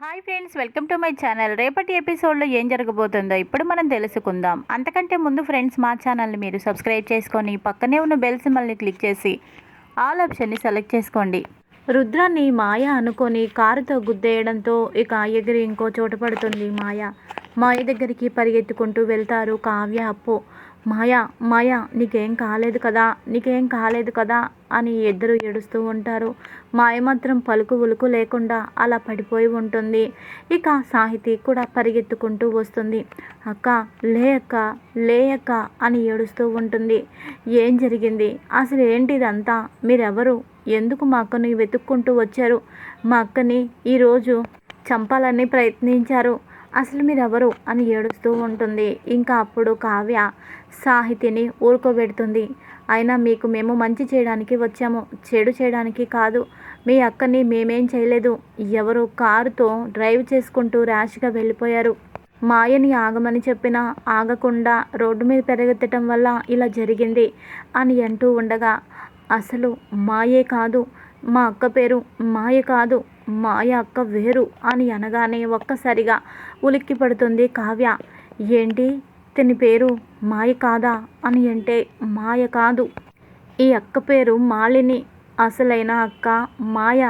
Hi friends welcome to my channel రేపటి ఎపిసోడ్లో ఏం జరగబోతుందో ఇప్పుడు మనం తెలుసుకుందాం. అంతకంటే ముందు ఫ్రెండ్స్ మా ఛానల్ని మీరు సబ్స్క్రైబ్ చేసుకొని పక్కనే ఉన్న బెల్ సింబల్ని క్లిక్ చేసి ఆల్ ఆప్షన్ని సెలెక్ట్ చేసుకోండి. రుద్రాన్ని మాయ అనుకొని కారుతో గుద్దేయడంతో ఇక ఎగిరి ఇంకో చోట పడుతుంది మాయ. మాయ దగ్గరికి పరిగెత్తుకుంటూ వెళ్తారు కావ్య అప్పు. మాయ మాయ నీకేం కాలేదు కదా నీకేం కాలేదు కదా అని ఇద్దరు ఏడుస్తూ ఉంటారు. మాయ మాత్రం పలుకు ఉలుకు లేకుండా అలా పడిపోయి ఉంటుంది. ఇక సాహితీ కూడా పరిగెత్తుకుంటూ వస్తుంది. అక్క లే అక్క లే అక్క అని ఏడుస్తూ ఉంటుంది. ఏం జరిగింది? అసలు ఏంటి ఇదంతా? మీరెవరు? ఎందుకు మా అక్కని వెతుక్కుంటూ వచ్చారు? మా అక్కని ఈరోజు చంపాలని ప్రయత్నించారు. అసలు మీరెవరు అని ఏడుస్తూ ఉంటుంది. ఇంకా అప్పుడు కావ్య సాహితిని ఊరుకోబెడుతుంది. అయినా మీకు మేము మంచి చేయడానికి వచ్చాము. చెడు చేయడానికి కాదు. మీ అక్కని మేమేం చేయలేదు. ఎవరు కారుతో డ్రైవ్ చేసుకుంటూ ర్యాష్గా వెళ్ళిపోయారు. మాయని ఆగమని చెప్పినా ఆగకుండా రోడ్డు మీద పెరగెత్తటం వల్ల ఇలా జరిగింది అని అంటూ ఉండగా అసలు మాయే కాదు. మా అక్క పేరు మాయ కాదు. మాయ అక్క వేరు అని అనగానే ఒక్కసారిగా ఉలిక్కి పడుతుంది కావ్య. ఏంటి? తిని పేరు మాయ కాదా అని అంటే మాయ కాదు. ఈ అక్క పేరు మాలిని అసలైన అక్క మాయ.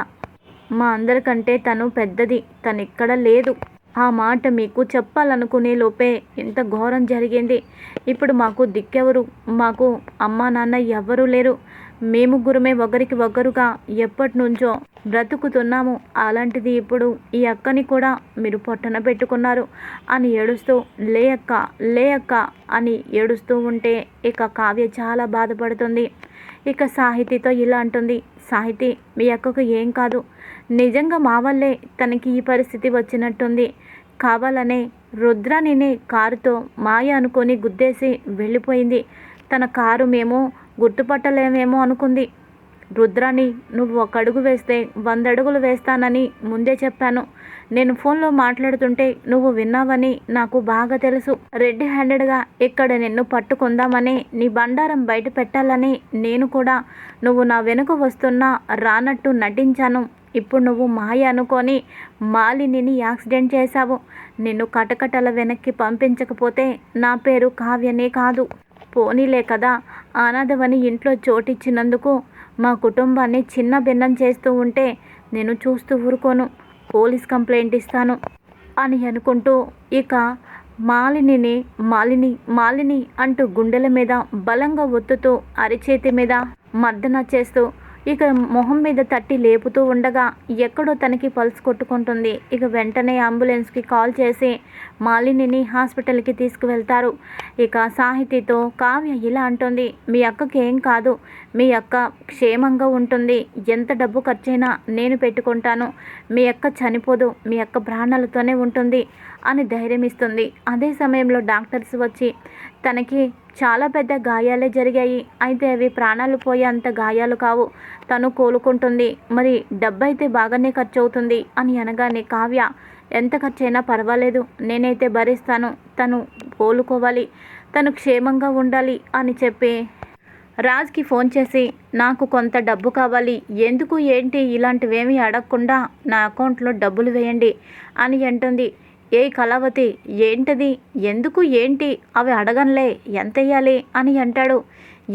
మా అందరికంటే తను పెద్దది తను లేదు. ఆ మాట మీకు చెప్పాలనుకునే లోపే ఇంత ఘోరం జరిగింది. ఇప్పుడు మాకు దిక్కెవరు? మాకు అమ్మా నాన్న ఎవ్వరూ లేరు. మేము గురమే ఒకరికి ఒకరుగా ఎప్పటి నుంచో బ్రతుకుతున్నాము. అలాంటిది ఇప్పుడు ఈ అక్కని కూడా మీరు పొట్టన పెట్టుకున్నారు అని ఏడుస్తూ లే అక్క లే అక్క అని ఏడుస్తూ ఉంటే ఇక కావ్య చాలా బాధపడుతుంది. ఇక సాహితీతో ఇలా అంటుంది సాహితీ మీ అక్కకు ఏం కాదు. నిజంగా మా వల్లే తనకి ఈ పరిస్థితి వచ్చినట్టుంది. కావాలనే రుద్రానినే కారుతో మాయ అనుకొని గుద్దేసి వెళ్ళిపోయింది. తన కారు మేము గుర్తుపట్టలేమేమో అనుకుంది. రుద్రాని నువ్వు ఒక అడుగు వేస్తే వంద అడుగులు వేస్తానని ముందే చెప్పాను. నేను ఫోన్లో మాట్లాడుతుంటే నువ్వు విన్నావని నాకు బాగా తెలుసు. రెడ్ హ్యాండెడ్గా ఇక్కడ నిన్ను పట్టుకుందామని నీ బండారం బయట పెట్టాలని నేను కూడా నువ్వు నా వెనుక వస్తున్నా రానట్టు నటించాను. ఇప్పుడు నువ్వు మాయ అనుకొని మాలినిని యాక్సిడెంట్ చేశావు. నిన్ను కటకటల వెనక్కి పంపించకపోతే నా పేరు కావ్యనే కాదు. పోనీలే కదా అనాథవని ఇంట్లో చోటిచ్చినందుకు మా కుటుంబాన్ని చిన్న భిన్నం చేస్తూ ఉంటే నేను చూస్తూ ఊరుకోను. పోలీస్ కంప్లైంట్ ఇస్తాను అని అనుకుంటూ ఇక మాలినిని మాలిని మాలిని అంటూ గుండెల మీద బలంగా ఒత్తుతూ అరిచేతి మీద మర్దన చేస్తూ ఇక మొహం మీద తట్టి లేపుతూ ఉండగా ఎక్కడో తనకి పల్స్ కొట్టుకుంటుంది. ఇక వెంటనే అంబులెన్స్కి కాల్ చేసి మాలినిని హాస్పిటల్కి తీసుకువెళ్తారు. ఇక సాహితీతో కావ్య ఇలా అంటుంది మీ అక్కకి ఏం కాదు మీ అక్క క్షేమంగా ఉంటుంది. ఎంత డబ్బు ఖర్చైనా నేను పెట్టుకుంటాను. మీ అక్క చనిపోదు మీ అక్క ప్రాణాలతోనే ఉంటుంది అని ధైర్యం ఇస్తుంది అదే సమయంలో డాక్టర్స్ వచ్చి తనకి చాలా పెద్ద గాయాలే జరిగాయి. అయితే అవి ప్రాణాలు పోయే అంత గాయాలు కావు. తను కోలుకుంటుంది. మరి డబ్బు అయితే బాగానే ఖర్చు అవుతుంది అని అనగానే కావ్య ఎంత ఖర్చైనా పర్వాలేదు. నేనైతే భరిస్తాను. తను కోలుకోవాలి. తను క్షేమంగా ఉండాలి అని చెప్పి రాజ్కి ఫోన్ చేసి నాకు కొంత డబ్బు కావాలి. ఎందుకు ఏంటి ఇలాంటివేమీ అడగకుండా నా అకౌంట్లో డబ్బులు వేయండి అని అంటుంది. ఏ కళావతి ఏంటది? ఎందుకు ఏంటి? అవి అడగంలే ఎంత వేయాలి అని అంటాడు.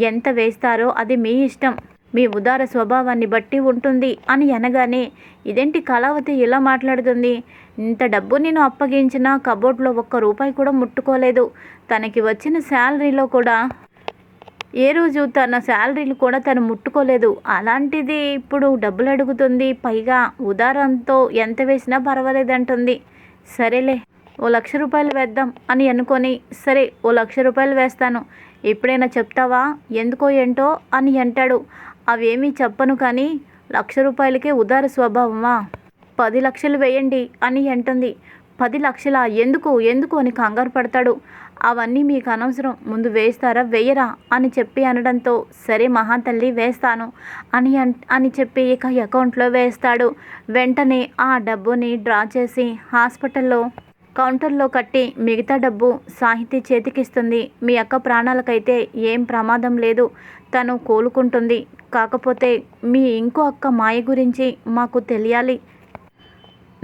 ఎంత వేస్తారో అది మీ ఇష్టం. మీ ఉదార స్వభావాన్ని బట్టి ఉంటుంది అని అనగానే ఇదేంటి కళావతి ఇలా మాట్లాడుతుంది? ఇంత డబ్బు నేను అప్పగించిన కబోర్డ్లో ఒక్క రూపాయి కూడా ముట్టుకోలేదు. తనకి వచ్చిన శాలరీలో కూడా ఏ రోజు తన శాలరీలు కూడా తను ముట్టుకోలేదు. అలాంటిది ఇప్పుడు డబ్బులు అడుగుతుంది. పైగా ఉదారంతో ఎంత వేసినా పర్వాలేదంటుంది. సరేలే ఓ లక్ష రూపాయలు వేద్దాం అని అనుకొని సరే ఓ లక్ష రూపాయలు వేస్తాను. ఎప్పుడైనా చెప్తావా? ఎందుకో ఏంటో అని అంటాడు. అవేమీ చెప్పను కానీ లక్ష రూపాయలకే ఉదార స్వభావమా? పది లక్షలు వేయండి అని అంటుంది. పది లక్షల? ఎందుకు? ఎందుకు అని కంగారు పడతాడు. అవన్నీ మీకు అనవసరం. ముందు వేస్తారా వేయరా? అని చెప్పి అనడంతో సరే మహాతల్లి వేస్తాను. అని అన్ అని చెప్పి ఇక అకౌంట్లో వేస్తాడు. వెంటనే ఆ డబ్బుని డ్రా చేసి హాస్పిటల్లో కౌంటర్లో కట్టి మిగతా డబ్బు సాహితీ చేతికిస్తుంది. మీ అక్క ప్రాణాలకైతే ఏం ప్రమాదం లేదు. తను కోలుకుంటుంది. కాకపోతే మీ ఇంకో అక్క మాయ గురించి మాకు తెలియాలి.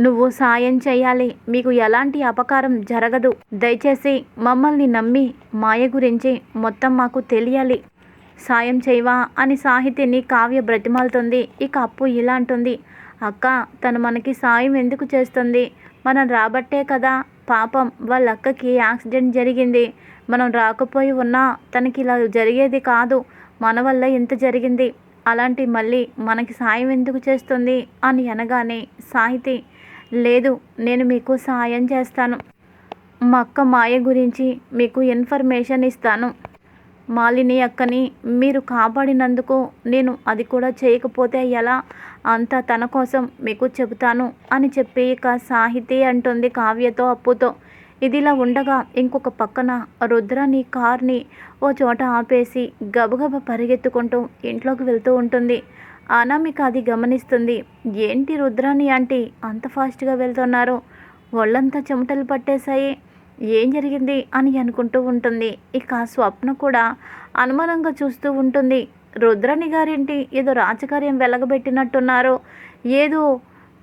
నువ్వు సాయం చేయాలి. మీకు ఎలాంటి అపకారం జరగదు. దయచేసి మమ్మల్ని నమ్మి మాయ గురించి మొత్తం మాకు తెలియాలి. సాయం చేయవా? అని సాహితిని కావ్య బ్రతిమాలుతుంది. ఇక అప్పు ఇలా అంటుంది. అక్క తను మనకి సాయం ఎందుకు చేస్తుంది? మనం రాబట్టే కదా. పాపం వాళ్ళ అక్కకి యాక్సిడెంట్ జరిగింది. మనం రాకపోయి ఉన్నా తనకి ఇలా జరిగేది కాదు. మన వల్ల ఇంత జరిగింది. అలాంటి మళ్ళీ మనకి సాయం ఎందుకు చేస్తుంది? అని అనగానే సాహితి లేదు నేను మీకు సాయం చేస్తాను. మా అక్క మాయ గురించి మీకు ఇన్ఫర్మేషన్ ఇస్తాను. మాలిని అక్కని మీరు కాపాడినందుకు నేను అది కూడా చేయకపోతే ఎలా? అంతా తన కోసం మీకు చెబుతాను అని చెప్పి ఇక సాహితి అంటుంది కావ్యతో అప్పుతో. ఇదిలా ఉండగా ఇంకొక పక్కన రుద్రని కార్ని ఓ చోట ఆపేసి గబగబ పరిగెత్తుకుంటూ ఇంట్లోకి వెళ్తూ ఉంటుంది. అనామిక అది గమనిస్తుంది. ఏంటి రుద్రాని ఆంటీ అంత ఫాస్ట్గా వెళ్తున్నారు? ఒళ్ళంతా చెమటలు పట్టేశాయి. ఏం జరిగింది అని అనుకుంటూ ఉంటుంది. ఇక స్వప్న కూడా అనుమానంగా చూస్తూ ఉంటుంది. రుద్రాణి గారేంటి? ఏదో రాజకార్యం వెలగబెట్టినట్టున్నారు. ఏదో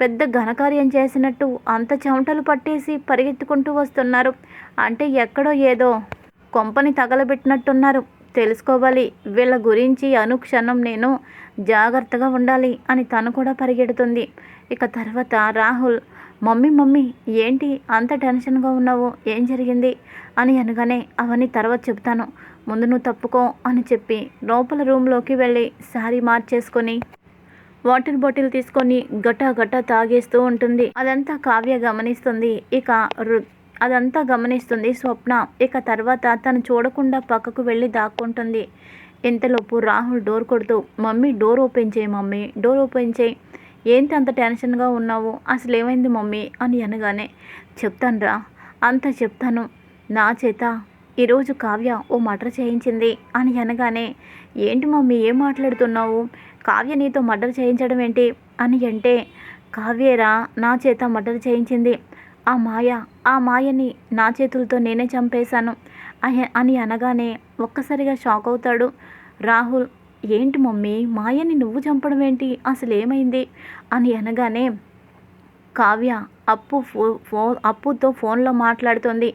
పెద్ద ఘనకార్యం చేసినట్టు అంత చెమటలు పట్టేసి పరిగెత్తుకుంటూ వస్తున్నారు. అంటే ఎక్కడో ఏదో కొంపని తగలబెట్టినట్టున్నారు. తెలుసుకోవాలి. వీళ్ళ గురించి అనుక్షణం నేను జాగ్రత్తగా ఉండాలి అని తను కూడా పరిగెడుతుంది. ఇక తర్వాత రాహుల్ మమ్మీ మమ్మీ ఏంటి అంత టెన్షన్గా ఉన్నావు? ఏం జరిగింది? అని అనగానే అవన్నీ తర్వాత చెప్తాను. ముందు నువ్వు తప్పుకో అని చెప్పి లోపల రూమ్లోకి వెళ్ళి శారీ మార్చేసుకొని వాటర్ బాటిల్ తీసుకొని గటా గటా తాగేస్తూ ఉంటుంది. అదంతా కావ్య గమనిస్తుంది. ఇక రు అదంతా గమనిస్తుంది స్వప్న. ఇక తర్వాత తను చూడకుండా పక్కకు వెళ్ళి దాక్కుంటుంది. ఇంతలోపు రాహుల్ డోర్ కొడుతూ మమ్మీ డోర్ ఓపెన్ చేయి మమ్మీ డోర్ ఓపెన్ చేయి. ఏంటి అంత టెన్షన్గా ఉన్నావు? అసలు ఏమైంది మమ్మీ? అని అనగానే చెప్తాను రా అంత చెప్తాను. నా చేత ఈరోజు కావ్య ఓ మర్డర్ చేయించింది అని అనగానే ఏంటి మమ్మీ ఏం మాట్లాడుతున్నావు? కావ్య నీతో మర్డర్ చేయించడం ఏంటి? అని అంటే కావ్యేరా నా చేత మర్డర్ చేయించింది. ఆ మాయ ఆ మాయని నా చేతులతో నేనే చంపేశాను. అని అనగానే ఒక్కసారిగా షాక్ అవుతాడు. రాహుల్ ఏంటి మమ్మీ మాయని నువ్వు చంపడం ఏంటి? అసలు ఏమైంది అని అనగానే కావ్య అప్పు ఫో ఫో అప్పుతో ఫోన్లో మాట్లాడుతుంది.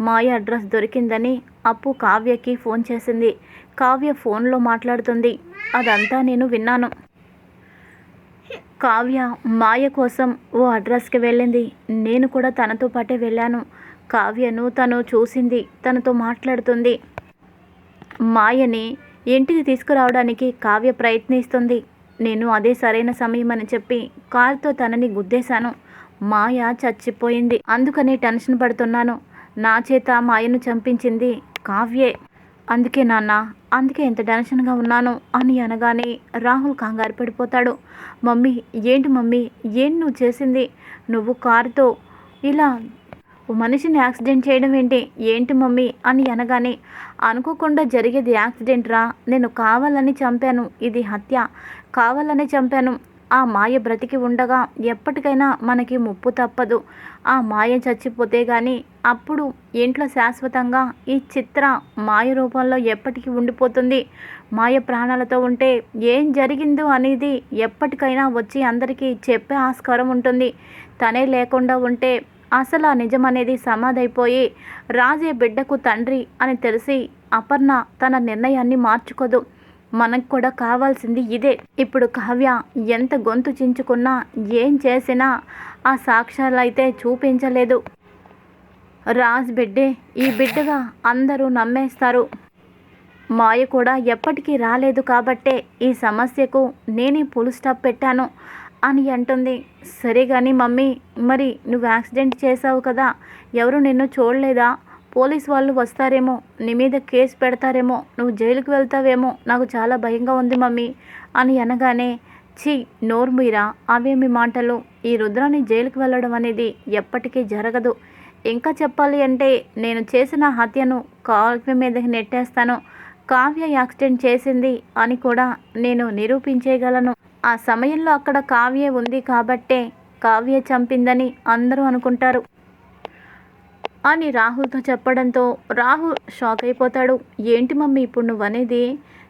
మాయ అడ్రస్ దొరికిందని అప్పు కావ్యకి ఫోన్ చేసింది. కావ్య ఫోన్లో మాట్లాడుతుంది. అదంతా నేను విన్నాను. కావ్య మాయ కోసం ఓ అడ్రస్కి వెళ్ళింది. నేను కూడా తనతో పాటే వెళ్ళాను. కావ్యను తను చూసింది తనతో మాట్లాడుతుంది. మాయని ఇంటికి తీసుకురావడానికి కావ్య ప్రయత్నిస్తుంది. నేను అదే సరైన సమయం అని చెప్పి కారుతో తనని గుద్దేశాను. మాయ చచ్చిపోయింది. అందుకని టెన్షన్ పడుతున్నాను. నా చేత మాయను చంపించింది కావ్యే. అందుకే నాన్న అందుకే ఎంత టెన్షన్గా ఉన్నాను అని అనగానే రాహుల్ కంగారు పడిపోతాడు. మమ్మీ ఏంటి మమ్మీ? ఏంటి నువ్వు చేసింది? నువ్వు కారుతో ఇలా మనిషిని యాక్సిడెంట్ చేయడం ఏంటి? ఏంటి మమ్మీ? అని అనగానే అనుకోకుండా జరిగేది యాక్సిడెంట్ రా నేను కావాలని చంపాను. ఇది హత్య. కావాలని చంపాను. ఆ మాయ బ్రతికి ఉండగా ఎప్పటికైనా మనకి ముప్పు తప్పదు. ఆ మాయ చచ్చిపోతే కానీ అప్పుడు ఇంట్లో శాశ్వతంగా ఈ చిత్ర మాయ రూపంలో ఎప్పటికీ ఉండిపోతుంది. మాయ ప్రాణాలతో ఉంటే ఏం జరిగిందో అనేది ఎప్పటికైనా వచ్చి అందరికీ చెప్పే ఆస్కారం ఉంటుంది. తనే లేకుండా ఉంటే అసలు ఆ నిజం అనేది సమాధైపోయి రాజే బిడ్డకు తండ్రి అని తెలిసి అపర్ణ తన నిర్ణయాన్ని మార్చుకోదు. మనకు కూడా కావాల్సింది ఇదే. ఇప్పుడు కావ్య ఎంత గొంతు చించుకున్నా ఏం చేసినా ఆ సాక్ష్యాలు అయితే చూపించలేదు. రాజ్ బిడ్డే ఈ బిడ్డగా అందరూ నమ్మేస్తారు. మాయ కూడా ఎప్పటికీ రాలేదు కాబట్టే ఈ సమస్యకు నేనే పులు స్టాప్ పెట్టాను అని అంటుంది. సరే కానీ మమ్మీ మరి నువ్వు యాక్సిడెంట్ చేసావు కదా ఎవరు నిన్ను చూడలేదా? పోలీస్ వాళ్ళు వస్తారేమో నీ మీద కేసు పెడతారేమో నువ్వు జైలుకు వెళ్తావేమో నాకు చాలా భయంగా ఉంది మమ్మీ అని అనగానే ఛీ నోర్మీరా అవేమి మాటలు. ఈ రుద్రాన్ని జైలుకు వెళ్ళడం అనేది ఎప్పటికీ జరగదు. ఇంకా చెప్పాలి అంటే నేను చేసిన హత్యను కావ్య మీదకి నెట్టేస్తాను. కావ్య యాక్సిడెంట్ చేసింది అని కూడా నేను నిరూపించేయగలను. ఆ సమయంలో అక్కడ కావ్య ఉంది కాబట్టే కావ్య చంపిందని అందరూ అనుకుంటారు. అని రాహుల్తో చెప్పడంతో రాహుల్ షాక్ అయిపోతాడు. ఏంటి మమ్మీ ఇప్పుడు నువ్వు అనేది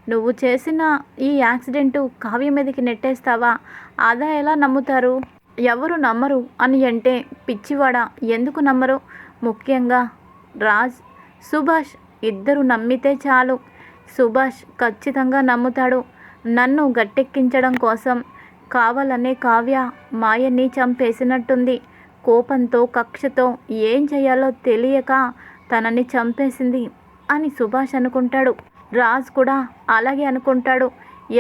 నువ్వు చేసిన ఈ యాక్సిడెంటు కావ్య మీదకి నెట్టేస్తావా? ఆదా ఎలా నమ్ముతారు? ఎవరు నమ్మరు? అని అంటే పిచ్చివాడ ఎందుకు నమ్మరు? ముఖ్యంగా రాజ్ సుభాష్ ఇద్దరు నమ్మితే చాలు. సుభాష్ ఖచ్చితంగా నమ్ముతాడు. నన్ను గట్టెక్కించడం కోసం కావాలనే కావ్య మాయని చంపేసినట్టుంది. కోపంతో కక్షతో ఏం చేయాలో తెలియక తనని చంపేసింది అని సుభాష్ అనుకుంటాడు. రాజ్ కూడా అలాగే అనుకుంటాడు.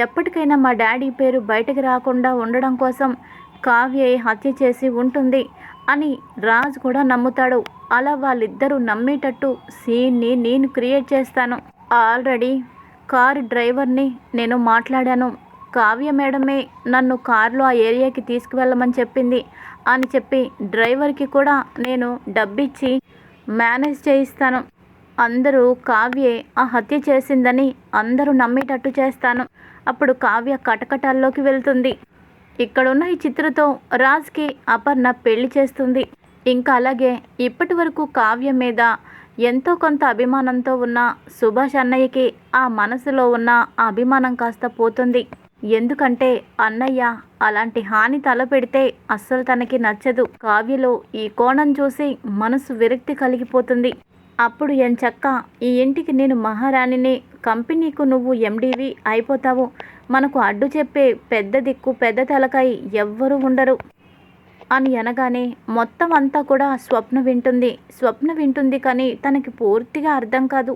ఎప్పటికైనా మా డాడీ పేరు బయటకు రాకుండా ఉండడం కోసం కావ్య హత్య చేసి ఉంటుంది అని రాజ్ కూడా నమ్ముతాడు. అలా వాళ్ళిద్దరూ నమ్మేటట్టు సీన్ని నేను క్రియేట్ చేస్తాను. ఆల్రెడీ కారు డ్రైవర్ని నేను మాట్లాడాను. కావ్య మేడమే నన్ను కారులో ఆ ఏరియాకి తీసుకువెళ్ళమని చెప్పింది. అని చెప్పి డ్రైవర్కి కూడా నేను డబ్బిచ్చి మేనేజ్ చేయిస్తాను. అందరూ కావ్యే ఆ హత్య చేసిందని అందరూ నమ్మేటట్టు చేస్తాను. అప్పుడు కావ్య కటకటాల్లోకి వెళ్తుంది. ఇక్కడున్న ఈ చిత్రతో రాజ్కి అపర్ణ పెళ్ళి చేస్తుంది. ఇంకా అలాగే ఇప్పటి వరకు కావ్య మీద ఎంతో కొంత అభిమానంతో ఉన్న సుభాష్ అన్నయ్యకి ఆ మనసులో ఉన్న ఆ అభిమానం కాస్త పోతుంది. ఎందుకంటే అన్నయ్య అలాంటి హాని తలపెడితే అస్సలు తనకి నచ్చదు. కావ్యలో ఈ కోణం చూసి మనసు విరక్తి కలిగిపోతుంది. అప్పుడు ఎంచక్క ఈ ఇంటికి నేను మహారాణిని కంపెనీకు నువ్వు ఎండివి అయిపోతావు. మనకు అడ్డు చెప్పే పెద్ద దిక్కు పెద్ద తలకాయి ఎవ్వరూ ఉండరు. అని అనగానే మొత్తం అంతా కూడా స్వప్న వింటుంది. స్వప్న వింటుంది కానీ తనకి పూర్తిగా అర్థం కాదు.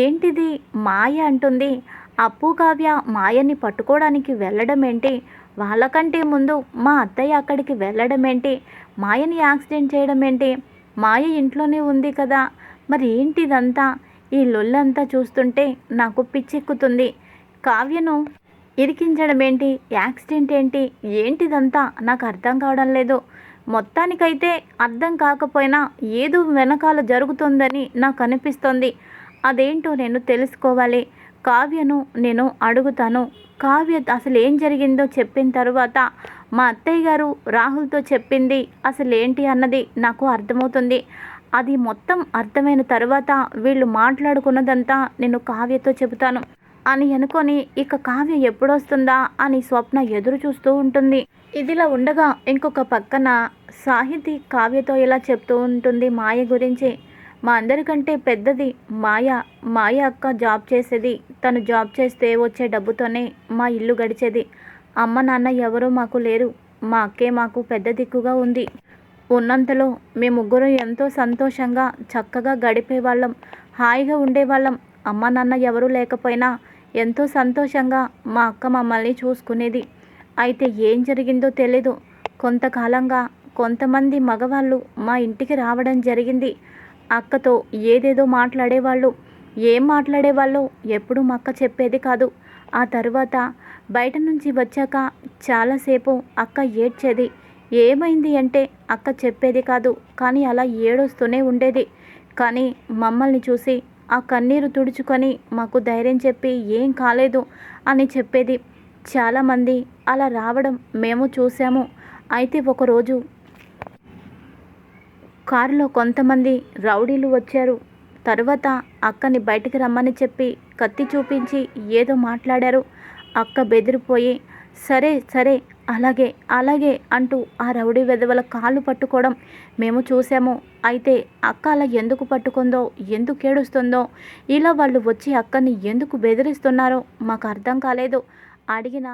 ఏంటిది మాయ అంటుంది? అప్పు కావ్య మాయని పట్టుకోవడానికి వెళ్ళడం ఏంటి వాళ్ళకంటే ముందు మా అత్తయ్య అక్కడికి వెళ్ళడం ఏంటి మాయని యాక్సిడెంట్ చేయడం ఏంటి మాయ ఇంట్లోనే ఉంది కదా మరి ఏంటిదంతా? ఈ లొల్లంతా చూస్తుంటే నాకు పిచ్చెక్కుతుంది. కావ్యను ఇరికించడం ఏంటి యాక్సిడెంట్ ఏంటి? ఏంటిదంతా? నాకు అర్థం కావడం లేదు. మొత్తానికైతే అర్థం కాకపోయినా ఏదో వెనకాల జరుగుతుందని నాకు అనిపిస్తుంది అదేంటో నేను తెలుసుకోవాలి. కావ్యను నేను అడుగుతాను. కావ్య అసలు ఏం జరిగిందో చెప్పిన తర్వాత మా అత్తయ్య గారు రాహుల్తో చెప్పింది అసలు ఏంటి అన్నది నాకు అర్థమవుతుంది. అది మొత్తం అర్థమైన తర్వాత వీళ్ళు మాట్లాడుకున్నదంతా నేను కావ్యతో చెబుతాను. అని అనుకొని ఇక కావ్య ఎప్పుడొస్తుందా అని స్వప్న ఎదురు చూస్తూ ఉంటుంది. ఇదిలా ఉండగా ఇంకొక పక్కన సాహితీ కావ్యతో ఇలా చెప్తూ ఉంటుంది మాయ గురించి. మా అందరికంటే పెద్దది మాయ. మాయ అక్క జాబ్ చేసేది. తను జాబ్ చేస్తే వచ్చే డబ్బుతోనే మా ఇల్లు గడిచేది. అమ్మ నాన్న ఎవరూ మాకు లేరు. మా అక్కే మాకు పెద్ద దిక్కుగా ఉంది. ఉన్నంతలో మేము ముగ్గురు ఎంతో సంతోషంగా చక్కగా గడిపేవాళ్ళం. హాయిగా ఉండేవాళ్ళం. అమ్మ నాన్న ఎవరూ లేకపోయినా ఎంతో సంతోషంగా మా అక్క మమ్మల్ని చూసుకునేది. అయితే ఏం జరిగిందో తెలీదు. కొంతకాలంగా కొంతమంది మగవాళ్ళు మా ఇంటికి రావడం జరిగింది. అక్కతో ఏదేదో మాట్లాడేవాళ్ళు. ఏం మాట్లాడేవాళ్ళో ఎప్పుడూ మా అక్క చెప్పేది కాదు. ఆ తర్వాత బయట నుంచి వచ్చాక చాలాసేపు అక్క ఏడ్చేది. ఏమైంది అంటే అక్క చెప్పేది కాదు. కానీ అలా ఏడొస్తూనే ఉండేది. కానీ మమ్మల్ని చూసి ఆ కన్నీరు తుడుచుకొని మాకు ధైర్యం చెప్పి ఏం కాలేదు అని చెప్పేది. చాలామంది అలా రావడం మేము చూసాము. అయితే ఒకరోజు కారులో కొంతమంది రౌడీలు వచ్చారు. తర్వాత అక్కని బయటికి రమ్మని చెప్పి కత్తి చూపించి ఏదో మాట్లాడారు. అక్క బెదిరిపోయి సరే సరే అలాగే అలాగే అంటూ ఆ రౌడీ వెధవల కాళ్ళు పట్టుకోవడం మేము చూసాము అయితే అక్క అలా ఎందుకు పట్టుకుందో ఎందుకు ఏడుస్తుందో ఇలా వాళ్ళు వచ్చి అక్కని ఎందుకు బెదిరిస్తున్నారో మాకు అర్థం కాలేదు. అడిగిన